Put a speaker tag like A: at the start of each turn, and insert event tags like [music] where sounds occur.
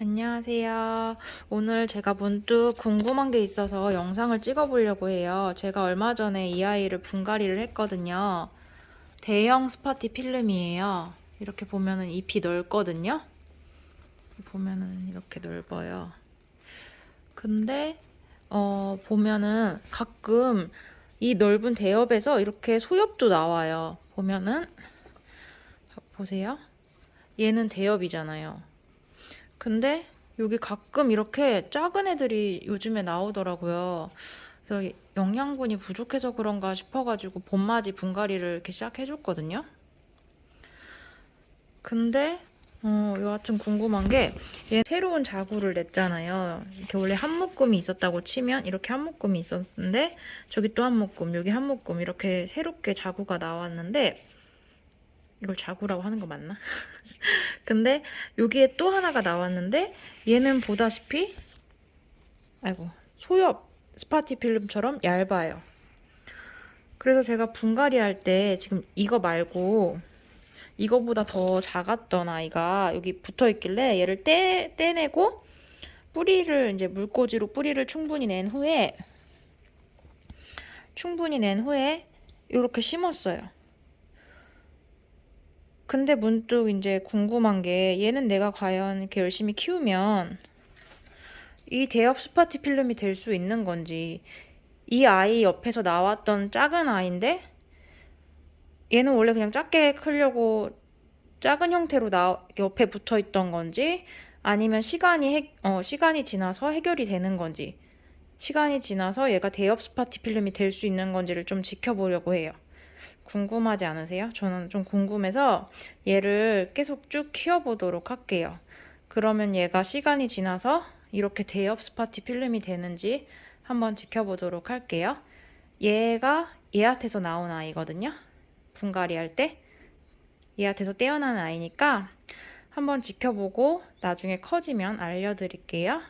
A: 안녕하세요. 오늘 제가 문득 궁금한 게 있어서 영상을 찍어보려고 해요. 제가 얼마 전에 이 아이를 분갈이를 했거든요. 대형 스파티 필름이에요. 이렇게 보면은 잎이 넓거든요. 보면은 이렇게 넓어요. 근데 어, 보면은 가끔 이 넓은 대엽에서 이렇게 소엽도 나와요. 보면은 자, 보세요. 얘는 대엽이잖아요. 근데 여기 가끔 이렇게 작은 애들이 요즘에 나오더라고요. 그래서 영양분이 부족해서 그런가 싶어가지고 봄맞이 분갈이를 이렇게 시작해줬거든요. 근데 어, 여하튼 궁금한 게 얘 새로운 자구를 냈잖아요. 이렇게 원래 한 묶음이 있었다고 치면 이렇게 한 묶음이 있었는데 저기 또 한 묶음, 여기 한 묶음 이렇게 새롭게 자구가 나왔는데 이걸 자구라고 하는 거 맞나? [laughs] 근데 여기에 또 하나가 나왔는데 얘는 보다시피 아이고 소엽 스파티 필름처럼 얇아요. 그래서 제가 분갈이 할 때 지금 이거 말고 이거보다 더 작았던 아이가 여기 붙어 있길래 얘를 떼, 떼내고 뿌리를 이제 물꽂이로 뿌리를 충분히 낸 후에 충분히 낸 후에 이렇게 심었어요. 근데 문득 이제 궁금한 게 얘는 내가 과연 이렇게 열심히 키우면 이 대엽 스파티 필름이 될 수 있는 건지 이 아이 옆에서 나왔던 작은 아이인데 얘는 원래 그냥 작게 크려고 작은 형태로 나 옆에 붙어 있던 건지 아니면 시간이 해, 어, 시간이 지나서 해결이 되는 건지 시간이 지나서 얘가 대엽 스파티 필름이 될 수 있는 건지를 좀 지켜보려고 해요. 궁금하지 않으세요? 저는 좀 궁금해서 얘를 계속 쭉 키워보도록 할게요. 그러면 얘가 시간이 지나서 이렇게 대엽 스파티 필름이 되는지 한번 지켜보도록 할게요. 얘가 얘한테서 나온 아이거든요. 분갈이 할 때. 얘한테서 떼어난 아이니까 한번 지켜보고 나중에 커지면 알려드릴게요.